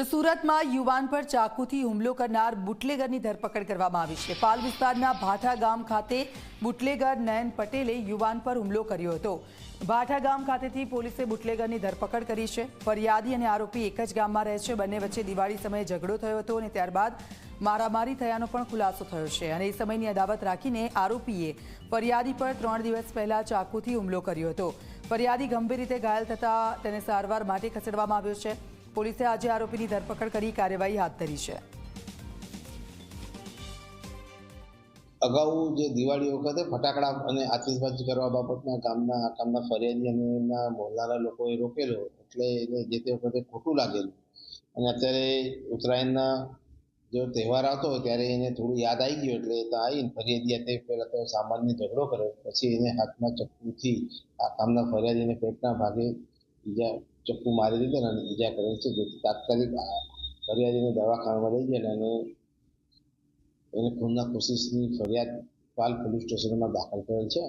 તો સુરતમાં યુવાન પર ચાકુથી હુમલો કરનાર બુટલેગરની ધરપકડ કરવામાં આવી છે. પાલ વિસ્તારના ભાઠા ગામ ખાતે બુટલેગર નયન પટેલે યુવાન પર હુમલો કર્યો હતો. ભાઠા ગામ ખાતેથી પોલીસે બુટલેગરની ધરપકડ કરી છે. ફરિયાદી અને આરોપી એક જ ગામમાં રહે છે. બંને વચ્ચે દિવાળી સમયે ઝઘડો થયો હતો અને ત્યારબાદ મારામારી થયાનો પણ ખુલાસો થયો છે અને એ સમયની અદાવત રાખીને આરોપીએ ફરિયાદી પર ત્રણ દિવસ પહેલા ચાકુથી હુમલો કર્યો હતો. ફરિયાદી ગંભીર રીતે ઘાયલ થતાં તેને સારવાર માટે ખસેડવામાં આવ્યો છે. પોલીસે આજે આરોપીની ધરપકડ કરી, કાર્યવાહી હાથ ધરી છે. અગાઉ જે દિવાળી વખતે ફટાકડા અને આતિશબાજી કરવા બાબતમાં ગામના ગામના ફરિયાદી અને એમના મોહલ્લાના લોકોએ રોકેલો એટલે એને જે તે વખતે ખોટું લાગેલું. અને અત્યારે ઉત્તરાયણના જો તહેવાર આવતો ત્યારે એને થોડું યાદ આવી ગયું એટલે ત્યાં આવીને ફરિયાદી હાથે પહેલાં તો સામાન્ય ઝઘડો કર્યો. પછી એને હાથમાં ચપ્પુથી આ કામના ફરિયાદીને પેટના ભાગે ઈજા ચપ્પુ મારી દીધા અને ઈજા કરેલ છે જેથી તાત્કાલિક ફરિયાદીને દવાખાનામાં લઈ ગયા અને એને ખૂનના કોશિશની ફરિયાદ પાલ પોલીસ સ્ટેશનમાં દાખલ કરેલ છે.